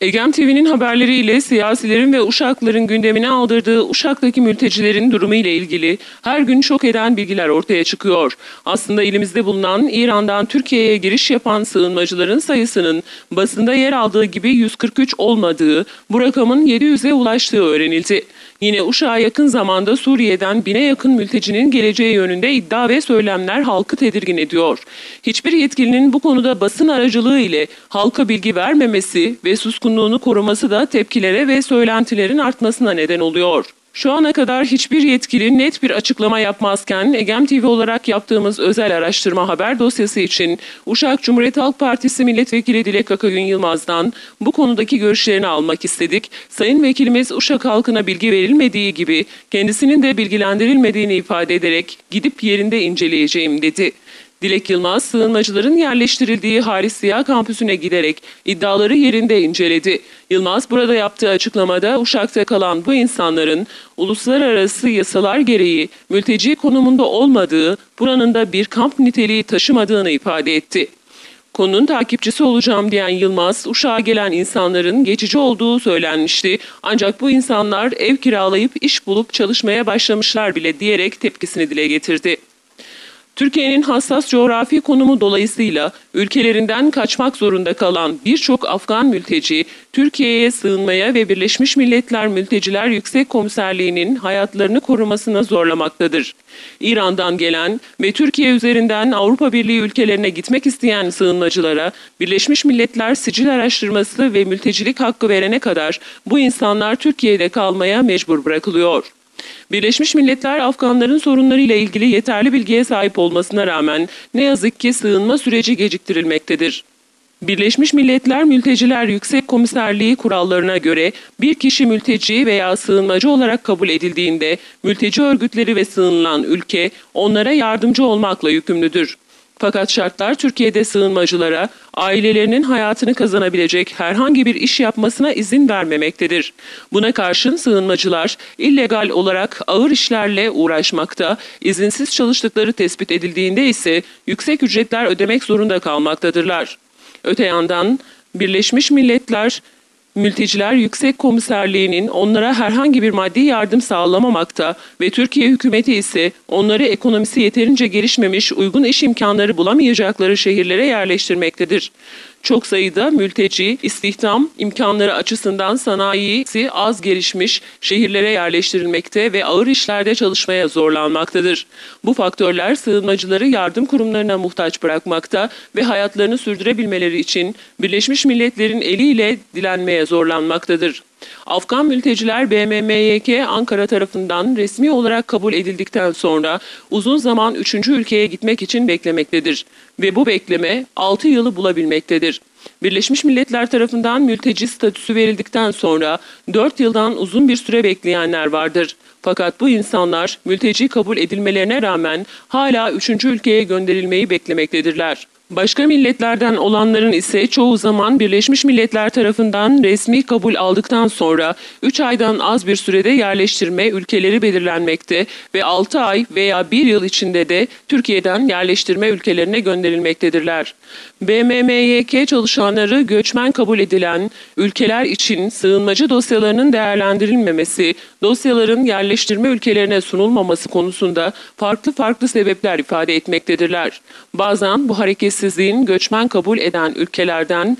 Egem TV'nin haberleriyle siyasilerin ve Uşakların gündemine aldırdığı Uşak'taki mültecilerin durumu ile ilgili her gün şok eden bilgiler ortaya çıkıyor. Aslında elimizde bulunan İran'dan Türkiye'ye giriş yapan sığınmacıların sayısının basında yer aldığı gibi 143 olmadığı, bu rakamın 700'e ulaştığı öğrenildi. Yine Uşak'a yakın zamanda Suriye'den bine yakın mültecinin geleceği yönünde iddia ve söylemler halkı tedirgin ediyor. Hiçbir yetkilinin bu konuda basın aracılığı ile halka bilgi vermemesi ve suskunluğunu koruması da tepkilere ve söylentilerin artmasına neden oluyor. Şu ana kadar hiçbir yetkili net bir açıklama yapmazken Egem TV olarak yaptığımız özel araştırma haber dosyası için Uşak Cumhuriyet Halk Partisi Milletvekili Dilek Akagün Yılmaz'dan bu konudaki görüşlerini almak istedik. Sayın Vekilimiz Uşak halkına bilgi verilmediği gibi kendisinin de bilgilendirilmediğini ifade ederek gidip yerinde inceleyeceğim dedi. Dilek Yılmaz, sığınmacıların yerleştirildiği Haris Ziya kampüsüne giderek iddiaları yerinde inceledi. Yılmaz burada yaptığı açıklamada Uşak'ta kalan bu insanların uluslararası yasalar gereği mülteci konumunda olmadığı, buranın da bir kamp niteliği taşımadığını ifade etti. Konunun takipçisi olacağım diyen Yılmaz, Uşak'a gelen insanların geçici olduğu söylenmişti. Ancak bu insanlar ev kiralayıp iş bulup çalışmaya başlamışlar bile diyerek tepkisini dile getirdi. Türkiye'nin hassas coğrafi konumu dolayısıyla ülkelerinden kaçmak zorunda kalan birçok Afgan mülteci Türkiye'ye sığınmaya ve Birleşmiş Milletler Mülteciler Yüksek Komiserliği'nin hayatlarını korumasına zorlamaktadır. İran'dan gelen ve Türkiye üzerinden Avrupa Birliği ülkelerine gitmek isteyen sığınmacılara Birleşmiş Milletler sicil araştırması ve mültecilik hakkı verene kadar bu insanlar Türkiye'de kalmaya mecbur bırakılıyor. Birleşmiş Milletler Afganların sorunlarıyla ilgili yeterli bilgiye sahip olmasına rağmen ne yazık ki sığınma süreci geciktirilmektedir. Birleşmiş Milletler Mülteciler Yüksek Komiserliği kurallarına göre bir kişi mülteci veya sığınmacı olarak kabul edildiğinde mülteci örgütleri ve sığınılan ülke onlara yardımcı olmakla yükümlüdür. Fakat şartlar Türkiye'de sığınmacılara ailelerinin hayatını kazanabilecek herhangi bir iş yapmasına izin vermemektedir. Buna karşın sığınmacılar illegal olarak ağır işlerle uğraşmakta, izinsiz çalıştıkları tespit edildiğinde ise yüksek ücretler ödemek zorunda kalmaktadırlar. Öte yandan Birleşmiş Milletler Mülteciler Yüksek Komiserliği'nin onlara herhangi bir maddi yardım sağlamamakta ve Türkiye hükümeti ise onları ekonomisi yeterince gelişmemiş uygun iş imkanları bulamayacakları şehirlere yerleştirmektedir. Çok sayıda mülteci, istihdam imkanları açısından sanayisi az gelişmiş şehirlere yerleştirilmekte ve ağır işlerde çalışmaya zorlanmaktadır. Bu faktörler sığınmacıları yardım kurumlarına muhtaç bırakmakta ve hayatlarını sürdürebilmeleri için Birleşmiş Milletler'in eliyle dilenmeye zorlanmaktadır. Afgan mülteciler BMMYK Ankara tarafından resmi olarak kabul edildikten sonra uzun zaman 3. ülkeye gitmek için beklemektedir ve bu bekleme 6 yılı bulabilmektedir. Birleşmiş Milletler tarafından mülteci statüsü verildikten sonra 4 yıldan uzun bir süre bekleyenler vardır. Fakat bu insanlar mülteci kabul edilmelerine rağmen hala 3. ülkeye gönderilmeyi beklemektedirler. Başka milletlerden olanların ise çoğu zaman Birleşmiş Milletler tarafından resmi kabul aldıktan sonra 3 aydan az bir sürede yerleştirme ülkeleri belirlenmekte ve 6 ay veya 1 yıl içinde de Türkiye'den yerleştirme ülkelerine gönderilmektedirler. BMMYK çalışanları göçmen kabul edilen ülkeler için sığınmacı dosyalarının değerlendirilmemesi, dosyaların yerleştirme ülkelerine sunulmaması konusunda farklı farklı sebepler ifade etmektedirler. Bazen bu hareketsizliğin göçmen kabul eden ülkelerden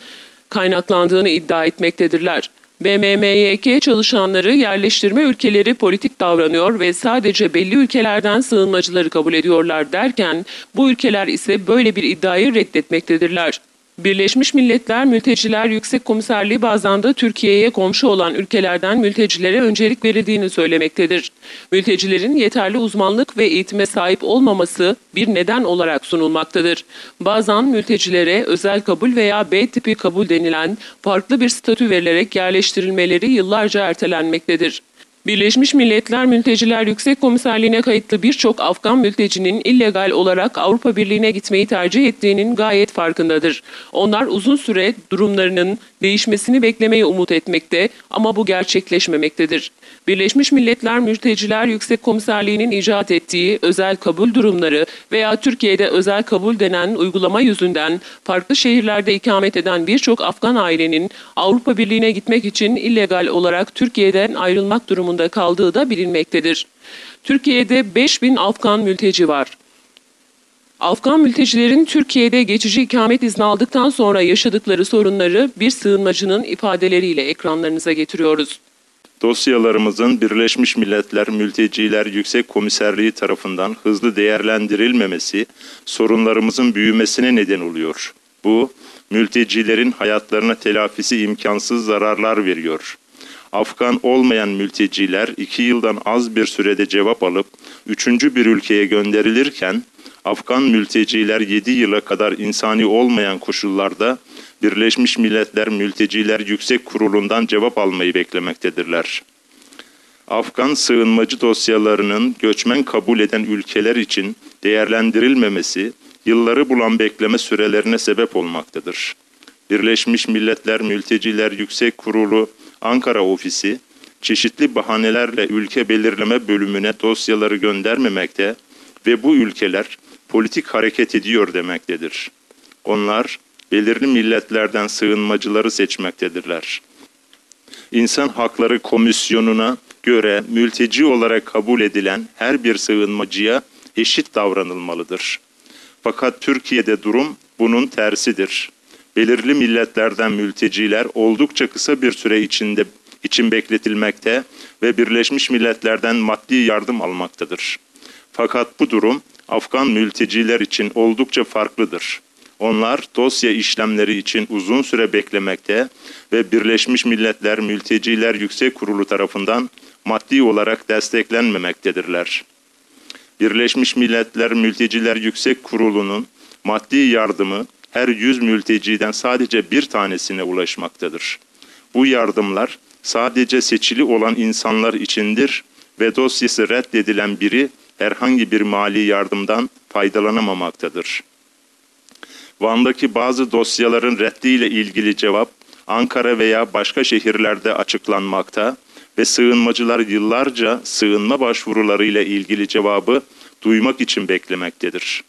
kaynaklandığını iddia etmektedirler. BMMYK çalışanları yerleştirme ülkeleri politik davranıyor ve sadece belli ülkelerden sığınmacıları kabul ediyorlar derken bu ülkeler ise böyle bir iddiayı reddetmektedirler. Birleşmiş Milletler Mülteciler Yüksek Komiserliği bazen de Türkiye'ye komşu olan ülkelerden mültecilere öncelik verildiğini söylemektedir. Mültecilerin yeterli uzmanlık ve eğitime sahip olmaması bir neden olarak sunulmaktadır. Bazen mültecilere özel kabul veya B tipi kabul denilen farklı bir statü verilerek yerleştirilmeleri yıllarca ertelenmektedir. Birleşmiş Milletler Mülteciler Yüksek Komiserliğine kayıtlı birçok Afgan mültecinin illegal olarak Avrupa Birliği'ne gitmeyi tercih ettiğinin gayet farkındadır. Onlar uzun süre durumlarının değişmesini beklemeyi umut etmekte ama bu gerçekleşmemektedir. Birleşmiş Milletler Mülteciler Yüksek Komiserliği'nin icat ettiği özel kabul durumları veya Türkiye'de özel kabul denen uygulama yüzünden farklı şehirlerde ikamet eden birçok Afgan ailenin Avrupa Birliği'ne gitmek için illegal olarak Türkiye'den ayrılmak durumunda kaldığı da bilinmektedir. Türkiye'de 5000 Afgan mülteci var. Afgan mültecilerin Türkiye'de geçici ikamet izni aldıktan sonra yaşadıkları sorunları bir sığınmacının ifadeleriyle ekranlarınıza getiriyoruz. Dosyalarımızın Birleşmiş Milletler Mülteciler Yüksek Komiserliği tarafından hızlı değerlendirilmemesi sorunlarımızın büyümesine neden oluyor. Bu, mültecilerin hayatlarına telafisi imkansız zararlar veriyor. Afgan olmayan mülteciler iki yıldan az bir sürede cevap alıp üçüncü bir ülkeye gönderilirken, Afgan mülteciler 7 yıla kadar insani olmayan koşullarda Birleşmiş Milletler Mülteciler Yüksek Kurulu'ndan cevap almayı beklemektedirler. Afgan sığınmacı dosyalarının göçmen kabul eden ülkeler için değerlendirilmemesi, yılları bulan bekleme sürelerine sebep olmaktadır. Birleşmiş Milletler Mülteciler Yüksek Kurulu Ankara Ofisi, çeşitli bahanelerle ülke belirleme bölümüne dosyaları göndermemekte ve bu ülkeler politik hareket ediyor demektedir. Onlar belirli milletlerden sığınmacıları seçmektedirler. İnsan Hakları Komisyonu'na göre mülteci olarak kabul edilen her bir sığınmacıya eşit davranılmalıdır. Fakat Türkiye'de durum bunun tersidir. Belirli milletlerden mülteciler oldukça kısa bir süre içinde için bekletilmekte ve Birleşmiş Milletler'den maddi yardım almaktadır. Fakat bu durum Afgan mülteciler için oldukça farklıdır. Onlar dosya işlemleri için uzun süre beklemekte ve Birleşmiş Milletler Mülteciler Yüksek Kurulu tarafından maddi olarak desteklenmemektedirler. Birleşmiş Milletler Mülteciler Yüksek Kurulu'nun maddi yardımı her 100 mülteciden sadece bir tanesine ulaşmaktadır. Bu yardımlar sadece seçili olan insanlar içindir ve dosyası reddedilen biri herhangi bir mali yardımdan faydalanamamaktadır. Van'daki bazı dosyaların reddiyle ilgili cevap Ankara veya başka şehirlerde açıklanmakta ve sığınmacılar yıllarca sığınma başvurularıyla ilgili cevabı duymak için beklemektedir.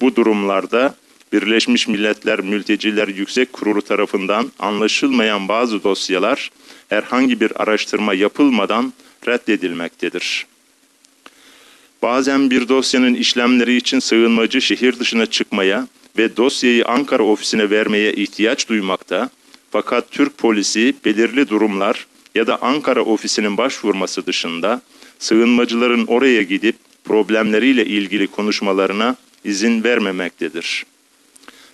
Bu durumlarda Birleşmiş Milletler Mülteciler Yüksek Kurulu tarafından anlaşılmayan bazı dosyalar herhangi bir araştırma yapılmadan reddedilmektedir. Bazen bir dosyanın işlemleri için sığınmacı şehir dışına çıkmaya ve dosyayı Ankara ofisine vermeye ihtiyaç duymakta. Fakat Türk polisi belirli durumlar ya da Ankara ofisinin başvurması dışında sığınmacıların oraya gidip problemleriyle ilgili konuşmalarına izin vermemektedir.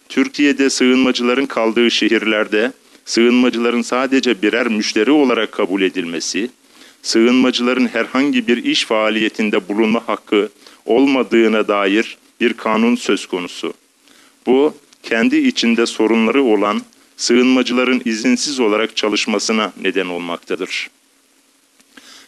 Türkiye'de sığınmacıların kaldığı şehirlerde sığınmacıların sadece birer müşteri olarak kabul edilmesi, sığınmacıların herhangi bir iş faaliyetinde bulunma hakkı olmadığına dair bir kanun söz konusu. Bu, kendi içinde sorunları olan sığınmacıların izinsiz olarak çalışmasına neden olmaktadır.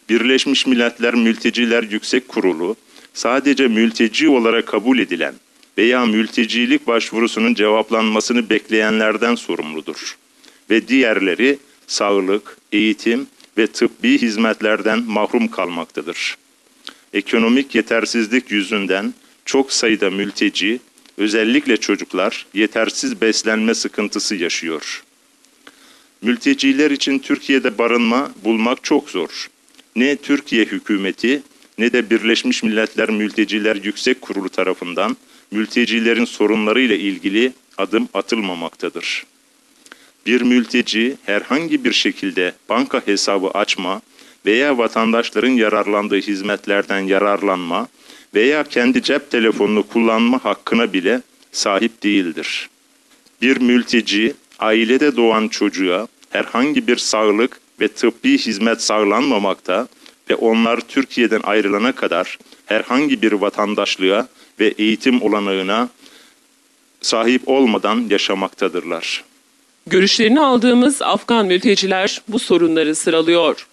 Birleşmiş Milletler Mülteciler Yüksek Kurulu, sadece mülteci olarak kabul edilen veya mültecilik başvurusunun cevaplanmasını bekleyenlerden sorumludur. Ve diğerleri sağlık, eğitim ve tıbbi hizmetlerden mahrum kalmaktadır. Ekonomik yetersizlik yüzünden çok sayıda mülteci, özellikle çocuklar yetersiz beslenme sıkıntısı yaşıyor. Mülteciler için Türkiye'de barınma bulmak çok zor. Ne Türkiye hükümeti ne de Birleşmiş Milletler Mülteciler Yüksek Kurulu tarafından mültecilerin sorunlarıyla ilgili adım atılmamaktadır. Bir mülteci herhangi bir şekilde banka hesabı açma veya vatandaşların yararlandığı hizmetlerden yararlanma veya kendi cep telefonunu kullanma hakkına bile sahip değildir. Bir mülteci ailede doğan çocuğa herhangi bir sağlık ve tıbbi hizmet sağlanmamakta ve onlar Türkiye'den ayrılana kadar herhangi bir vatandaşlığa ve eğitim olanağına sahip olmadan yaşamaktadırlar. Görüşlerini aldığımız Afgan mülteciler bu sorunları sıralıyor.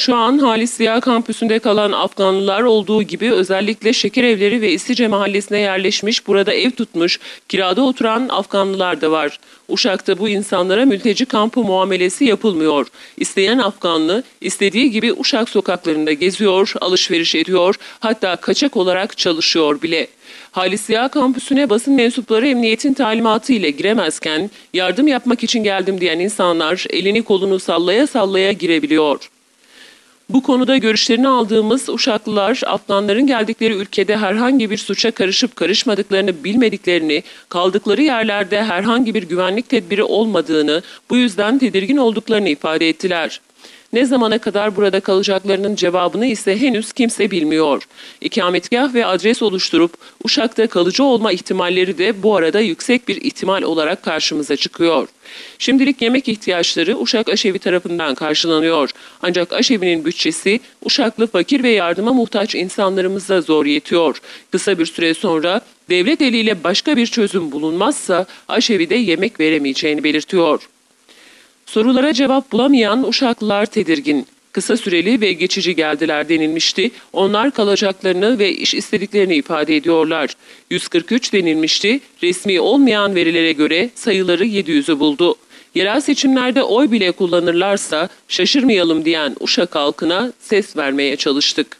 Şu an Halis Ziya kampüsünde kalan Afganlılar olduğu gibi özellikle Şeker Evleri ve İstice mahallesine yerleşmiş, burada ev tutmuş, kirada oturan Afganlılar da var. Uşak'ta bu insanlara mülteci kampı muamelesi yapılmıyor. İsteyen Afganlı istediği gibi Uşak sokaklarında geziyor, alışveriş ediyor, hatta kaçak olarak çalışıyor bile. Halis Ziya kampüsüne basın mensupları emniyetin talimatı ile giremezken yardım yapmak için geldim diyen insanlar elini kolunu sallaya sallaya girebiliyor. Bu konuda görüşlerini aldığımız Uşaklılar, Afganların geldikleri ülkede herhangi bir suça karışıp karışmadıklarını bilmediklerini, kaldıkları yerlerde herhangi bir güvenlik tedbiri olmadığını, bu yüzden tedirgin olduklarını ifade ettiler. Ne zamana kadar burada kalacaklarının cevabını ise henüz kimse bilmiyor. İkametgah ve adres oluşturup Uşak'ta kalıcı olma ihtimalleri de bu arada yüksek bir ihtimal olarak karşımıza çıkıyor. Şimdilik yemek ihtiyaçları Uşak Aşevi tarafından karşılanıyor. Ancak Aşevi'nin bütçesi Uşaklı fakir ve yardıma muhtaç insanlarımıza zor yetiyor. Kısa bir süre sonra devlet eliyle başka bir çözüm bulunmazsa Aşevi'de yemek veremeyeceğini belirtiyor. Sorulara cevap bulamayan Uşaklılar tedirgin. Kısa süreli ve geçici geldiler denilmişti. Onlar kalacaklarını ve iş istediklerini ifade ediyorlar. 143 denilmişti. Resmi olmayan verilere göre sayıları 700'ü buldu. Yerel seçimlerde oy bile kullanırlarsa şaşırmayalım diyen Uşak halkına ses vermeye çalıştık.